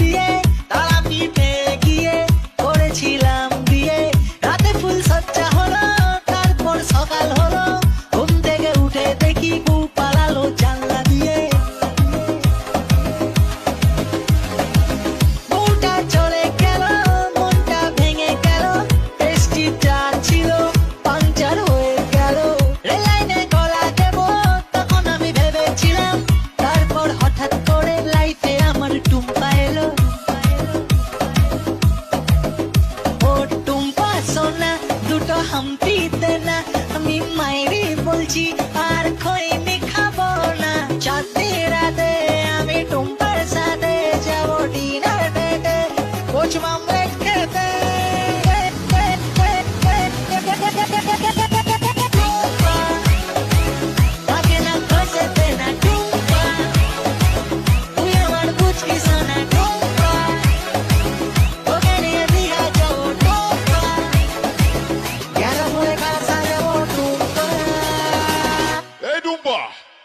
দিয়ে গিয়ে হলো তারপর সকাল হলো। হাম্পি দেনা আমি মাইরি বলছি আর খৈনি খাব না চাঁদে রাতে আমি টুম্পার সাথে যাব ডিনার ডেটে কোচ মামু 不